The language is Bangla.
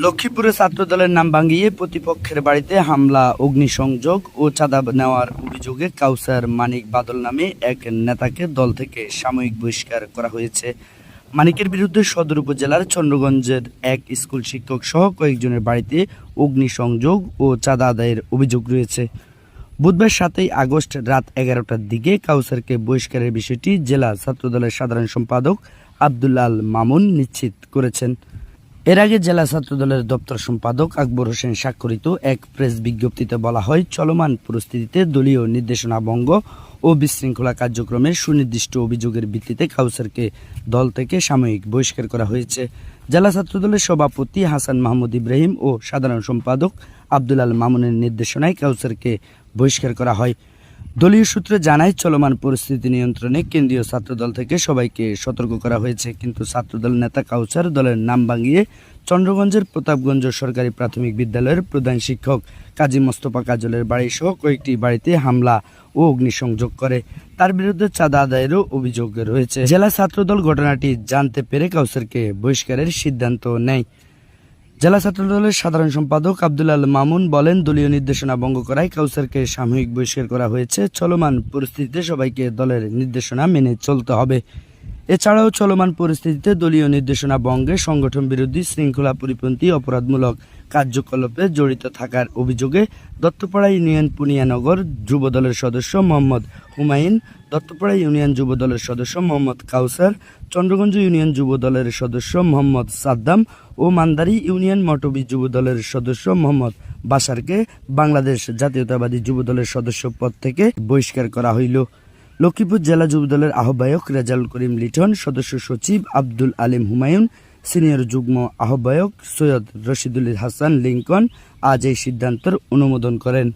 লক্ষ্মীপুরে ছাত্রদলের নাম ভাঙিয়ে প্রতিপক্ষের বাড়িতে হামলা, অগ্নিসংযোগ ও চাঁদা নেওয়ার অভিযোগে কাউসার মানিক বাদল নামে এক নেতাকে দল থেকে সাময়িক বহিষ্কার করা হয়েছে। মানিকের বিরুদ্ধে সদর উপজেলার চন্দ্রগঞ্জের এক স্কুল শিক্ষক সহ কয়েকজনের বাড়িতে অগ্নিসংযোগ ও চাঁদা আদায়ের অভিযোগ রয়েছে। বুধবার সাতই আগস্ট রাত এগারোটার দিকে কাউসারকে বহিষ্কারের বিষয়টি জেলা ছাত্রদলের সাধারণ সম্পাদক আব্দুল্লাল মামুন নিশ্চিত করেছেন। এর আগে জেলা ছাত্রদলের দপ্তর সম্পাদক আকবর হোসেন স্বাক্ষরিত এক প্রেস বিজ্ঞপ্তিতে বলা হয়, চলমান পরিস্থিতিতে দলীয় নির্দেশনা ভঙ্গ ও বিশৃঙ্খলা কার্যক্রমে সুনির্দিষ্ট অভিযোগের ভিত্তিতে কাউসারকে দল থেকে সাময়িক বহিষ্কার করা হয়েছে। জেলা ছাত্রদলের সভাপতি হাসান মাহমুদ ইব্রাহিম ও সাধারণ সম্পাদক আব্দুল আল মামুনের নির্দেশনায় কাউসারকে বহিষ্কার করা হয়। দলীয় সূত্রে জানায়, চলমান পরিস্থিতি নিয়ন্ত্রণে কেন্দ্রীয় ছাত্রদল থেকে সবাইকে সতর্ক করা হয়েছে। কিন্তু ছাত্রদল নেতা কাউসার দলের নাম ভাঙিয়ে চন্দ্রগঞ্জের প্রতাপগঞ্জ সরকারি প্রাথমিক বিদ্যালয়ের প্রধান শিক্ষক কাজী মোস্তফা কাজলের বাড়ি সহ কয়েকটি বাড়িতে হামলা ও অগ্নিসংযোগ করে। তার বিরুদ্ধে চাঁদা আদায়েরও অভিযোগ রয়েছে। জেলা ছাত্রদল ঘটনাটি জানতে পেরে কাউসারকে বহিষ্কারের সিদ্ধান্ত নেয়। জেলা ছাত্রদলের সাধারণ সম্পাদক আল মামুন বলেন, দলীয় নির্দেশনা ভঙ্গ করায় কাউসারকে সাময়িক বহিষ্কার করা হয়েছে। চলমান পরিস্থিতিতে সবাইকে দলের নির্দেশনা মেনে চলতে হবে। এছাড়াও চলমান পরিস্থিতিতে দলীয় নির্দেশনা ভঙ্গে সংগঠন বিরোধী শৃঙ্খলা পরিপন্থী অপরাধমূলক কার্যকলাপে জড়িত থাকার অভিযোগে দত্তপাড়া ইউনিয়ন পুনিয়ানগর যুব দলের সদস্য মোহাম্মদ হুমায়ুন, দত্তপাড়া ইউনিয়ন যুব দলের সদস্য মোহাম্মদ কাউসার, চন্দ্রগঞ্জ ইউনিয়ন যুব দলের সদস্য মোহাম্মদ সাদ্দাম ও মান্দারি ইউনিয়ন মটবি যুব দলের সদস্য মোহাম্মদ বাসারকে বাংলাদেশ জাতীয়তাবাদী যুব দলের সদস্য পদ থেকে বহিষ্কার করা হইল। লক্ষ্মীপুর জেলা যুব দলের আহ্বায়ক রেজাউল করিম লিটন, সদস্য সচিব আব্দুল আলিম হুমায়ুন, সিনিয়র যুগ্ম আহ্বায়ক সৈয়দ রশিদুল হাসান লিঙ্কন আজ এই সিদ্ধান্তের অনুমোদন করেন।